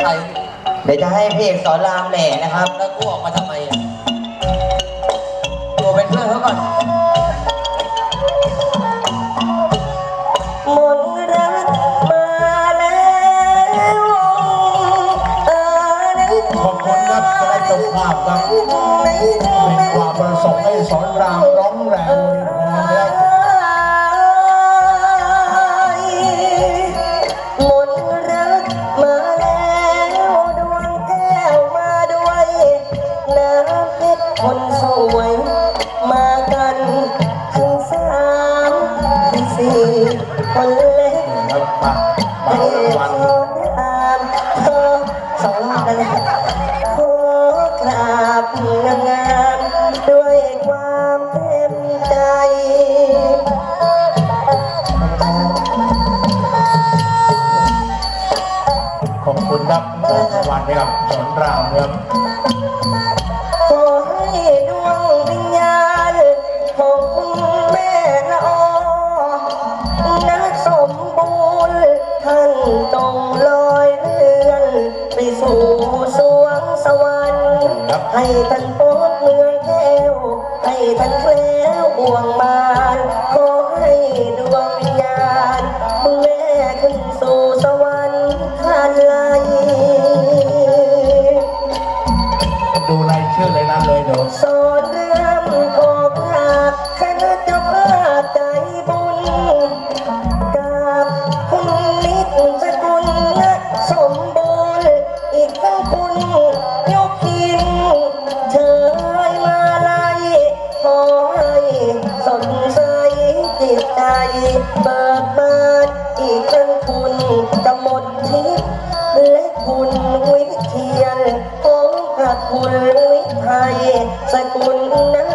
ใครเดี๋ยวจะให้พี่เอกสอนรามแหล่นะครับ แล้วกูออกมาทำไมอะตัวเป็นเพื่อนเขาก่อนมนต์รักมาแล้วเออนึกขอบคุณครับคณะเจ้าภาพครับเป็นความประสงค์ให้สอนราม คนเล็กครับมามาให้รางสวัน ให้ท่านพบเมืองแก้ว ให้ท่านแคล้วบ่วงมารขอให้ดวงวิญญาณคุณแม่ขึ้นสู่สวรรค์ทันไลดูรายชื่อเลยนะเลยเดี๋ยวสอน เบิกบานอีกทั้งคุณกำมลทิพย์และคุณวิเทียนของพระคุณวิไทยสกุลนะ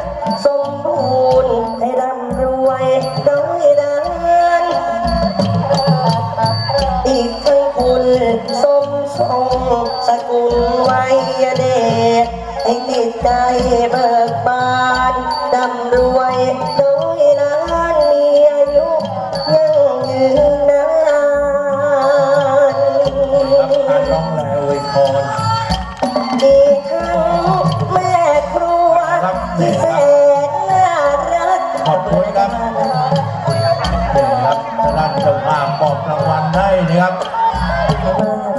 สมบูรณ์ให้ร่ำรวยน้อยดังอีกทั้งคุณสมทรงสกุลไวยเดชให้ติดใจเบิกบานดำรวย พรอีกทั้งแม่ครัวครับที่แสนน่ารักขอบคุณครับนี่ครับท่านเจ้าภาพมอบรางวัลให้นะครับ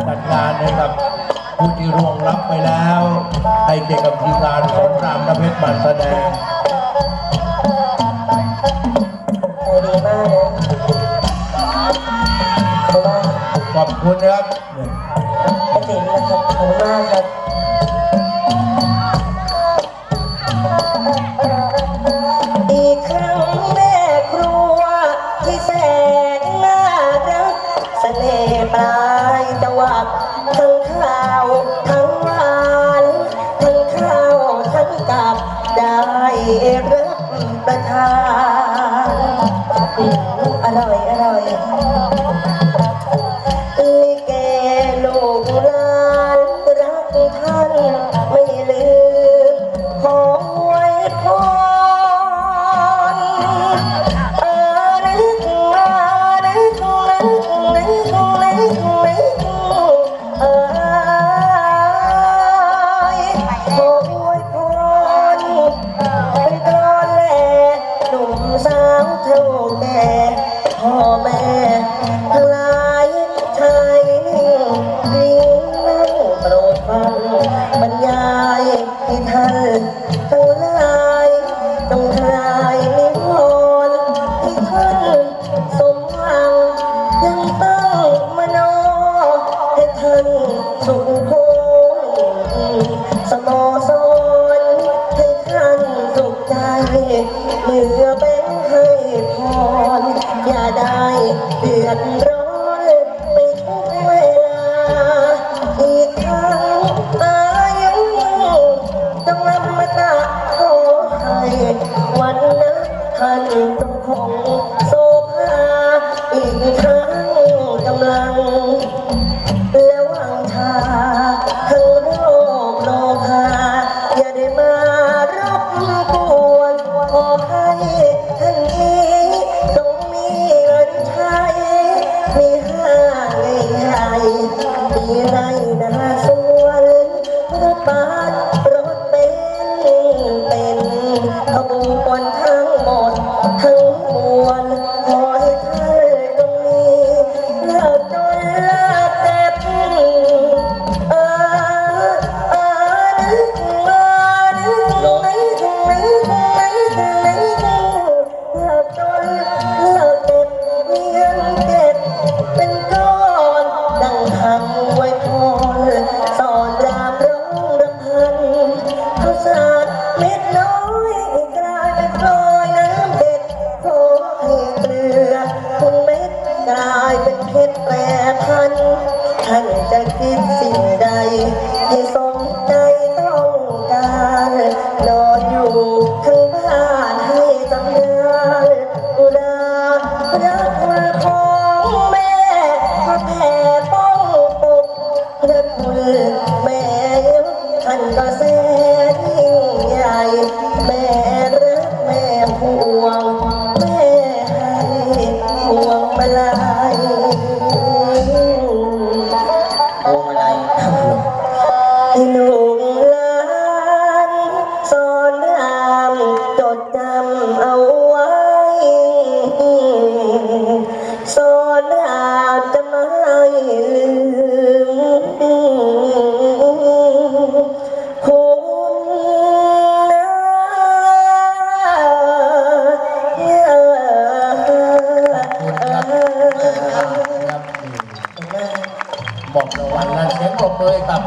จัดงานนะครับผู้ที่ร่วงรับไปแล้ว ให้เกียรติกับทีมงานสอนรามน้ำเพชรบัตรแสดงใจดีมากนะขอบคุณมากขอบคุณนะครับ ประทา สุขคงสโมสรให้ท่านสุขใจเมื่อ บัส จะคิดสิ่งใดให้สมใจต้องการนอนอยู่ข้างบ้านให้สำราญอุลาพระคุณของแม่พระแผ่ป้องปกพระคุณแม่ท่านก็แสนยิ่งใหญ่ ใบอกรางวัลและเสียงปรบมือให้กับ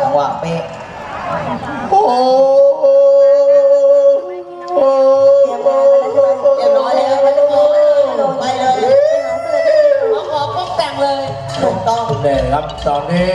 จังหวะเป๊ะโอ้โหโอ้โหเรียบร้อยแล้วไม่ต้องมอไปเลยมาขอปุ๊บแต่งเลยถูกต้องเลยครับตอนนี้